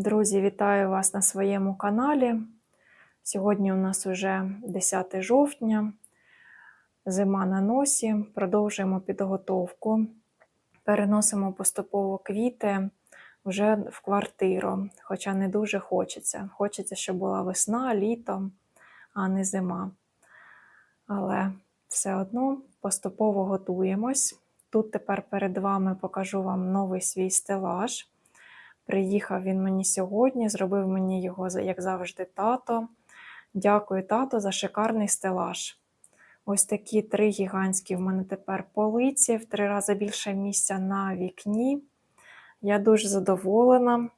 Друзі, вітаю вас на своєму каналі. Сьогодні у нас уже 10 жовтня, зима на носі. Продовжуємо підготовку. Переносимо поступово квіти вже в квартиру, хоча не дуже хочеться. Хочеться, щоб була весна, літо, а не зима. Але все одно поступово готуємось. Тут тепер перед вами покажу вам новий свій стелаж. Приїхав він мені сьогодні, зробив мені його, як завжди, тато. Дякую, тато, за шикарний стелаж. Ось такі три гігантські в мене тепер полиці, в три рази більше місця на вікні. Я дуже задоволена.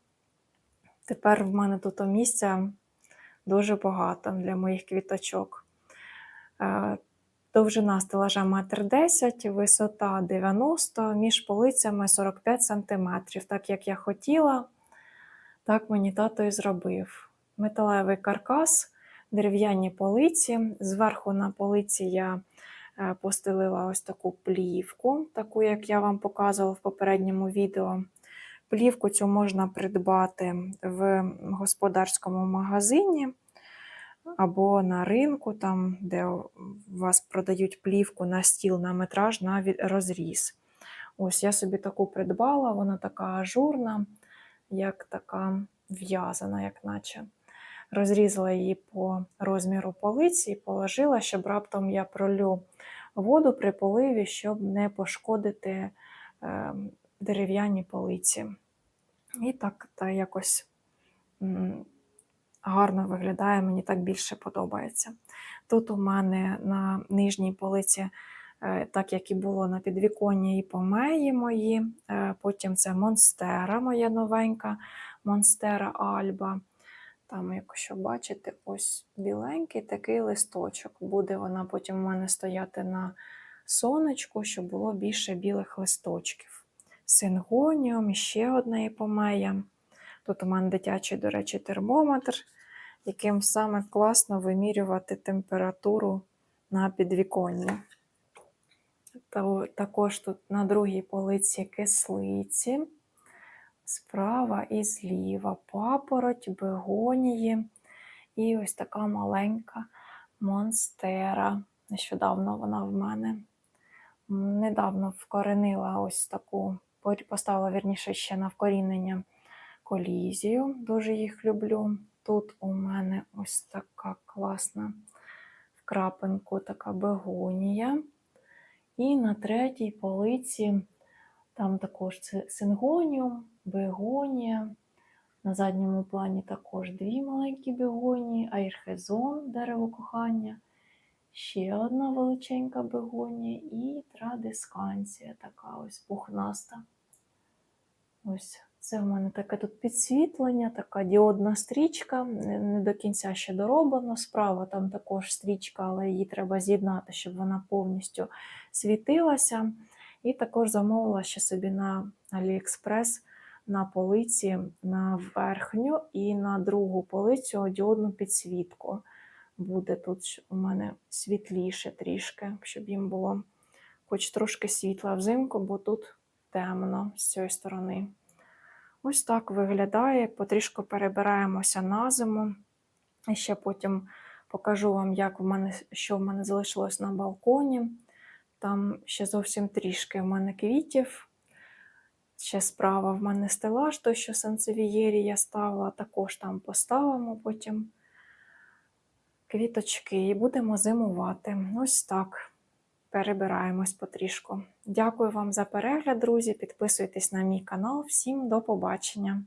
Тепер в мене тут місця дуже багато для моїх квіточок. Довжина стелажа 1,10 м, висота 90 см, між полицями 45 см. Так як я хотіла, так мені тато і зробив. Металевий каркас, дерев'яні полиці. Зверху на полиці я е, постелила ось таку плівку, таку, як я вам показувала в попередньому відео. Плівку цю можна придбати в господарському магазині або на ринку, там, де вас продають плівку на стіл, на метраж, на розріз. Ось я собі таку придбала, вона така ажурна, як така в'язана, як наче. Розрізала її по розміру полиці і положила, щоб раптом я пролю воду при поливі, щоб не пошкодити е, дерев'яні полиці. І так та якось гарно виглядає, мені так більше подобається. Тут у мене на нижній полиці, е, так як і було на підвіконні, і помеї мої. Е, потім це Монстера, моя новенька, Монстера Альба. Там, якщо бачите, ось біленький такий листочок. Буде вона потім у мене стояти на сонечку, щоб було більше білих листочків. Сингоніум, ще одна іпомея. Тут у мене дитячий, до речі, термометр, яким саме класно вимірювати температуру на підвіконні. Також тут на другій полиці кислиці, справа і зліва, папороть, бегонії і ось така маленька монстера. Нещодавно вона в мене недавно вкоренила ось таку, поставила вірніше ще на вкорінення колізію, дуже їх люблю. Тут у мене ось така класна в крапинку така бегонія. І на третій полиці там також це сингоніум, бегонія. На задньому плані також дві маленькі бегонії, айрхезон, дерево кохання, ще одна величенька бегонія і традисканція, така ось пухнаста. Ось це в мене таке тут підсвітлення, така діодна стрічка, не до кінця ще дороблено. Справа там також стрічка, але її треба з'єднати, щоб вона повністю світилася. І також замовила ще собі на AliExpress на полиці на верхню і на другу полицю діодну підсвітку. Буде тут у мене світліше трішки, щоб їм було хоч трошки світла взимку, бо тут темно з цієї сторони. Ось так виглядає. Потрішку перебираємося на зиму. І ще потім покажу вам, як в мене, що в мене залишилось на балконі. Там ще зовсім трішки в мене квітів. Ще справа в мене стелаж, той, що сансевієрі я ставила, також там поставимо потім квіточки і будемо зимувати. Ось так перебираємось потрішку. Дякую вам за перегляд, друзі. Підписуйтесь на мій канал. Всім до побачення!